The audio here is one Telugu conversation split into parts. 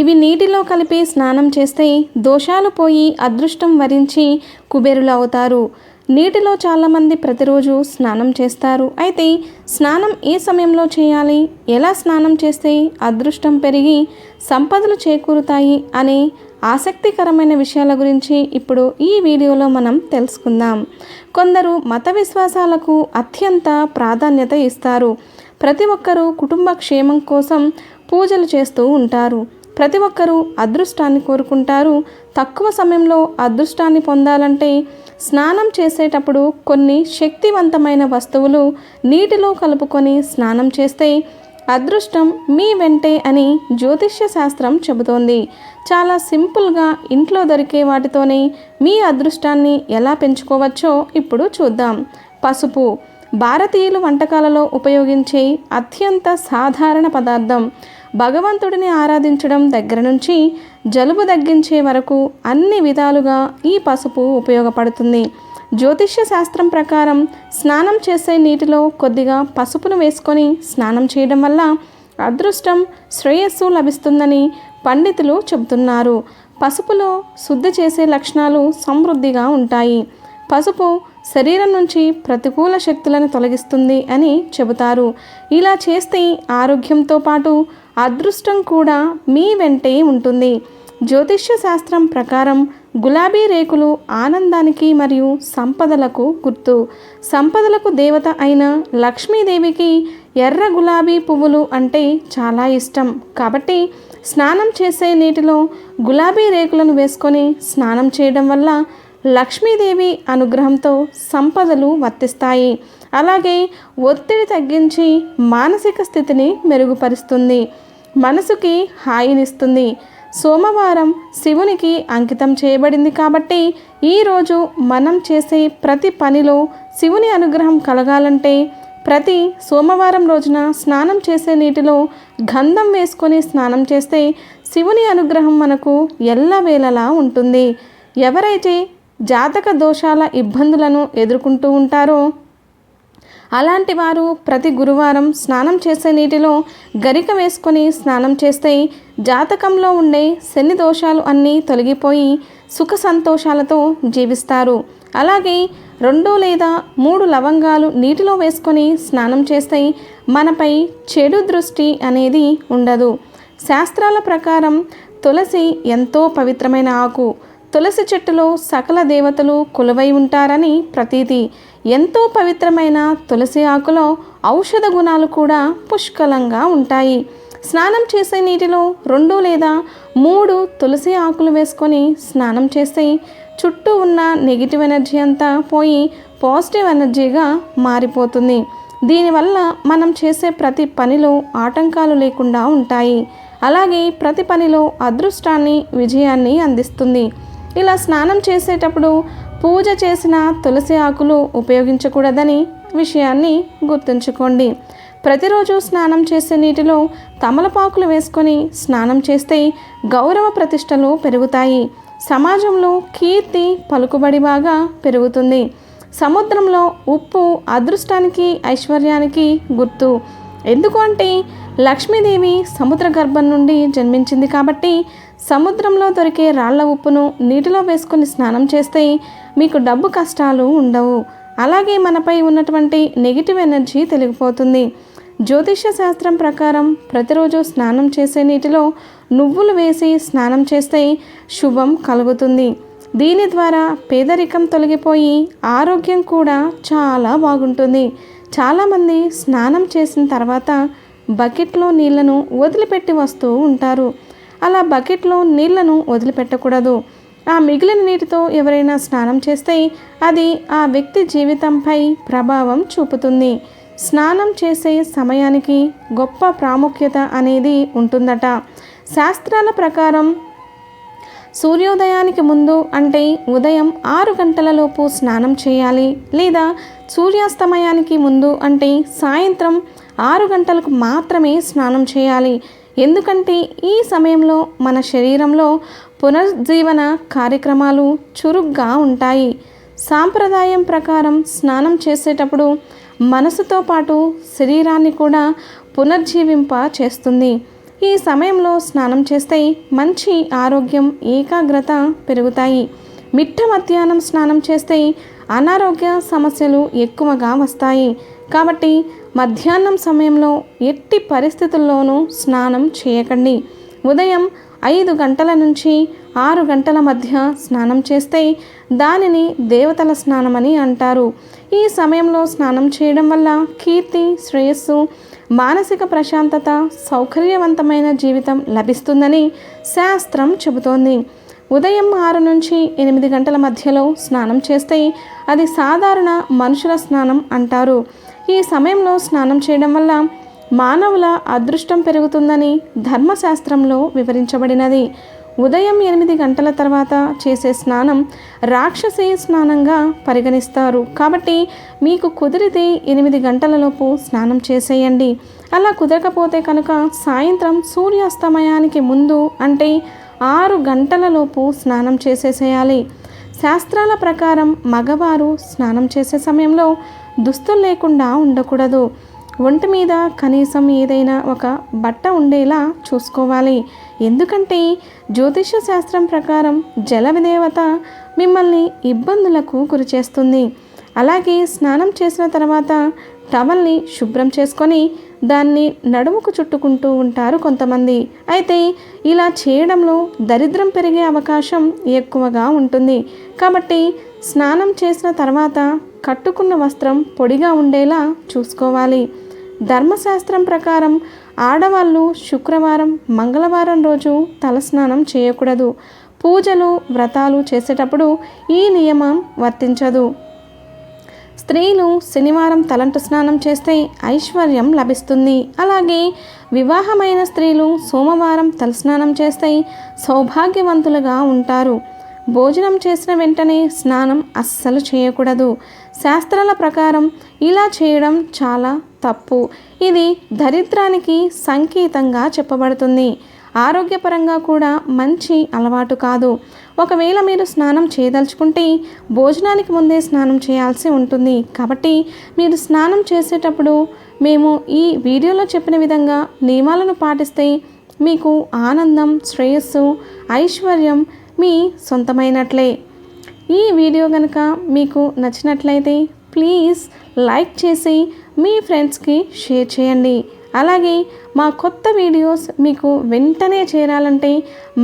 ఇవి నీటిలో కలిపి స్నానం చేస్తే దోషాలు పోయి అదృష్టం వరించి కుబేరులు అవుతారు. నీటిలో చాలామంది ప్రతిరోజు స్నానం చేస్తారు. అయితే స్నానం ఏ సమయంలో చేయాలి? ఎలా స్నానం చేస్తే అదృష్టం పెరిగి సంపదలు చేకూరుతాయి అనే ఆసక్తికరమైన విషయాల గురించి ఇప్పుడు ఈ వీడియోలో మనం తెలుసుకుందాం. కొందరు మత విశ్వాసాలకు అత్యంత ప్రాధాన్యత ఇస్తారు. ప్రతి ఒక్కరూ కుటుంబ క్షేమం కోసం పూజలు చేస్తూ ఉంటారు. ప్రతి ఒక్కరూ అదృష్టాన్ని కోరుకుంటారు. తక్కువ సమయంలో అదృష్టాన్ని పొందాలంటే స్నానం చేసేటప్పుడు కొన్ని శక్తివంతమైన వస్తువులు నీటిలో కలుపుకొని స్నానం చేస్తే అదృష్టం మీ వెంటే అని జ్యోతిష్య శాస్త్రం చెబుతోంది. చాలా సింపుల్గా ఇంట్లో దొరికే వాటితోనే మీ అదృష్టాన్ని ఎలా పెంచుకోవచ్చో ఇప్పుడు చూద్దాం. పసుపు భారతీయులు వంటకాలలో ఉపయోగించే అత్యంత సాధారణ పదార్థం భగవంతుడిని ఆరాధించడం దగ్గర నుంచి జలుబు తగ్గించే వరకు అన్ని విధాలుగా ఈ పసుపు ఉపయోగపడుతుంది. జ్యోతిష్య శాస్త్రం ప్రకారం స్నానం చేసే నీటిలో కొద్దిగా పసుపును వేసుకొని స్నానం చేయడం వల్ల అదృష్టం శ్రేయస్సు లభిస్తుందని పండితులు చెబుతున్నారు. పసుపులో శుద్ధి చేసే లక్షణాలు సమృద్ధిగా ఉంటాయి. పసుపు శరీరం నుంచి ప్రతికూల శక్తులను తొలగిస్తుంది అని చెబుతారు. ఇలా చేస్తే ఆరోగ్యంతో పాటు అదృష్టం కూడా మీ వెంటే ఉంటుంది. జ్యోతిష్య శాస్త్రం ప్రకారం గులాబీ రేకులు ఆనందానికి మరియు సంపదలకు గుర్తు. సంపదలకు దేవత అయిన లక్ష్మీదేవికి ఎర్ర గులాబీ పువ్వులు అంటే చాలా ఇష్టం. కాబట్టి స్నానం చేసే నీటిలో గులాబీ రేకులను వేసుకొని స్నానం చేయడం వల్ల లక్ష్మీదేవి అనుగ్రహంతో సంపదలు వర్తిస్తాయి. అలాగే ఒత్తిడి తగ్గించి మానసిక స్థితిని మెరుగుపరుస్తుంది. మనసుకి హాయినిస్తుంది. సోమవారం శివునికి అంకితం చేయబడింది కాబట్టి ఈరోజు మనం చేసే ప్రతి పనిలో శివుని అనుగ్రహం కలగాలంటే ప్రతి సోమవారం రోజున స్నానం చేసే నీటిలో గంధం వేసుకొని స్నానం చేస్తే శివుని అనుగ్రహం మనకు ఎల్లవేళలా ఉంటుంది. ఎవరైతే జాతక దోషాల ఇబ్బందులను ఎదుర్కొంటూ ఉంటారో అలాంటి వారు ప్రతి గురువారం స్నానం చేసే నీటిలో గరిక వేసుకొని స్నానం చేస్తే జాతకంలో ఉండే శని దోషాలు అన్నీ తొలగిపోయి సుఖ సంతోషాలతో జీవిస్తారు. అలాగే రెండు లేదా మూడు లవంగాలు నీటిలో వేసుకొని స్నానం చేస్తే మనపై చెడు దృష్టి అనేది ఉండదు. శాస్త్రాల ప్రకారం తులసి ఎంతో పవిత్రమైన ఆకు. తులసి చెట్టులో సకల దేవతలు కొలువై ఉంటారని ప్రతీతి. ఎంతో పవిత్రమైన తులసి ఆకులో ఔషధ గుణాలు కూడా పుష్కలంగా ఉంటాయి. స్నానం చేసే నీటిలో రెండు లేదా మూడు తులసి ఆకులు వేసుకొని స్నానం చేస్తే చుట్టూ ఉన్న నెగిటివ్ ఎనర్జీ అంతా పోయి పాజిటివ్ ఎనర్జీగా మారిపోతుంది. దీనివల్ల మనం చేసే ప్రతి పనిలో ఆటంకాలు లేకుండా ఉంటాయి. అలాగే ప్రతి పనిలో అదృష్టాన్ని విజయాన్ని అందిస్తుంది. ఇలా స్నానం చేసేటప్పుడు పూజ చేసిన తులసి ఆకులు ఉపయోగించకూడదని విషయాన్ని గుర్తుంచుకోండి. ప్రతిరోజు స్నానం చేసే నీటిలో తమలపాకులు వేసుకొని స్నానం చేస్తే గౌరవ ప్రతిష్టలు పెరుగుతాయి. సమాజంలో కీర్తి పలుకుబడి బాగా పెరుగుతుంది. సముద్రంలో ఉప్పు అదృష్టానికి ఐశ్వర్యానికి గుర్తు. ఎందుకు అంటే లక్ష్మీదేవి సముద్ర గర్భం నుండి జన్మించింది కాబట్టి సముద్రంలో దొరికే రాళ్ళ ఉప్పును నీటిలో వేసుకుని స్నానం చేస్తే మీకు డబ్బు కష్టాలు ఉండవు. అలాగే మనపై ఉన్నటువంటి నెగిటివ్ ఎనర్జీ తొలగిపోతుంది. జ్యోతిష శాస్త్రం ప్రకారం ప్రతిరోజు స్నానం చేసే నీటిలో నువ్వులు వేసి స్నానం చేస్తే శుభం కలుగుతుంది. దీని ద్వారా పేదరికం తొలగిపోయి ఆరోగ్యం కూడా చాలా బాగుంటుంది. చాలామంది స్నానం చేసిన తర్వాత బకెట్లో నీళ్ళను వదిలిపెట్టి వస్తూ ఉంటారు. అలా బకెట్లో నీళ్ళను వదిలిపెట్టకూడదు. ఆ మిగిలిన నీటితో ఎవరైనా స్నానం చేస్తే అది ఆ వ్యక్తి జీవితంపై ప్రభావం చూపుతుంది. స్నానం చేసే సమయానికి గొప్ప ప్రాముఖ్యత అనేది ఉంటుందట. శాస్త్రాల ప్రకారం సూర్యోదయానికి ముందు అంటే ఉదయం ఆరు గంటలలోపు స్నానం చేయాలి లేదా సూర్యాస్తమయానికి ముందు అంటే సాయంత్రం ఆరు గంటలకు మాత్రమే స్నానం చేయాలి. ఎందుకంటే ఈ సమయంలో మన శరీరంలో పునర్జీవన కార్యక్రమాలు చురుగ్గా ఉంటాయి. సాంప్రదాయం ప్రకారం స్నానం చేసేటప్పుడు మనసుతో పాటు శరీరాన్ని కూడా పునర్జీవింప చేస్తుంది ఈ సమయంలో స్నానం చేస్తే మంచి ఆరోగ్యం ఏకాగ్రత పెరుగుతాయి. మిట్ట మధ్యాహ్నం స్నానం చేస్తే అనారోగ్య సమస్యలు ఎక్కువగా వస్తాయి. కాబట్టి మధ్యాహ్నం సమయంలో ఎట్టి పరిస్థితుల్లోనూ స్నానం చేయకండి. ఉదయం ఐదు గంటల నుంచి ఆరు గంటల మధ్య స్నానం చేస్తే దానిని దేవతల స్నానమని అంటారు. ఈ సమయంలో స్నానం చేయడం వల్ల కీర్తి శ్రేయస్సు మానసిక ప్రశాంతత సౌకర్యవంతమైన జీవితం లభిస్తుందని శాస్త్రం చెబుతోంది. ఉదయం ఆరు నుంచి ఎనిమిది గంటల మధ్యలో స్నానం చేస్తే అది సాధారణ మనుషుల స్నానం అంటారు. ఈ సమయంలో స్నానం చేయడం వల్ల మానవుల అదృష్టం పెరుగుతుందని ధర్మశాస్త్రంలో వివరించబడినది. ఉదయం ఎనిమిది గంటల తర్వాత చేసే స్నానం రాక్షసీ స్నానంగా పరిగణిస్తారు. కాబట్టి మీకు కుదిరితే ఎనిమిది గంటలలోపు స్నానం చేసేయండి. అలా కుదరకపోతే కనుక సాయంత్రం సూర్యాస్తమయానికి ముందు అంటే ఆరు గంటలలోపు స్నానం చేసేసేయాలి. శాస్త్రాల ప్రకారం మగవారు స్నానం చేసే సమయంలో దుస్తులు లేకుండా ఉండకూడదు. ఒంట మీద కనీసం ఏదైనా ఒక బట్ట ఉండేలా చూసుకోవాలి. ఎందుకంటే జ్యోతిష శాస్త్రం ప్రకారం జల మిమ్మల్ని ఇబ్బందులకు గురిచేస్తుంది. అలాగే స్నానం చేసిన తర్వాత టవల్ని శుభ్రం చేసుకొని దాన్ని నడుముకు చుట్టుకుంటూ ఉంటారు కొంతమంది. అయితే ఇలా చేయడంలో దరిద్రం పెరిగే అవకాశం ఎక్కువగా ఉంటుంది. కాబట్టి స్నానం చేసిన తర్వాత కట్టుకున్న వస్త్రం పొడిగా ఉండేలా చూసుకోవాలి. ధర్మశాస్త్రం ప్రకారం ఆడవాళ్ళు శుక్రవారం మంగళవారం రోజు తలస్నానం చేయకూడదు. పూజలు వ్రతాలు చేసేటప్పుడు ఈ నియమం వర్తించదు. స్త్రీలు శనివారం తలంటు స్నానం చేస్తే ఐశ్వర్యం లభిస్తుంది. అలాగే వివాహమైన స్త్రీలు సోమవారం తలస్నానం చేస్తే సౌభాగ్యవంతులుగా ఉంటారు. భోజనం చేసిన వెంటనే స్నానం అస్సలు చేయకూడదు. శాస్త్రాల ప్రకారం ఇలా చేయడం చాలా తప్పు. ఇది దరిద్రానికి సంకేతంగా చెప్పబడుతుంది. ఆరోగ్యపరంగా కూడా మంచి అలవాటు కాదు. ఒకవేళ మీరు స్నానం చేయదలుచుకుంటే భోజనానికి ముందే స్నానం చేయాల్సి ఉంటుంది. కాబట్టి మీరు స్నానం చేసేటప్పుడు మేము ఈ వీడియోలో చెప్పిన విధంగా నియమాలను పాటిస్తే మీకు ఆనందం శ్రేయస్సు ఐశ్వర్యం మీ సొంతమైనట్లే. ఈ వీడియో కనుక మీకు నచ్చినట్లయితే ప్లీజ్ లైక్ చేసి మీ ఫ్రెండ్స్కి షేర్ చేయండి. అలాగే మా కొత్త వీడియోస్ మీకు వెంటనే చేరాలంటే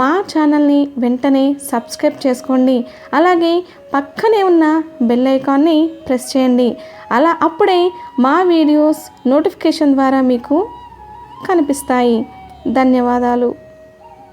మా ఛానల్ని వెంటనే సబ్స్క్రైబ్ చేసుకోండి. అలాగే పక్కనే ఉన్న బెల్ ఐకాన్ని ప్రెస్ చేయండి. అలా అప్పుడే మా వీడియోస్ నోటిఫికేషన్ ద్వారా మీకు కనిపిస్తాయి. ధన్యవాదాలు.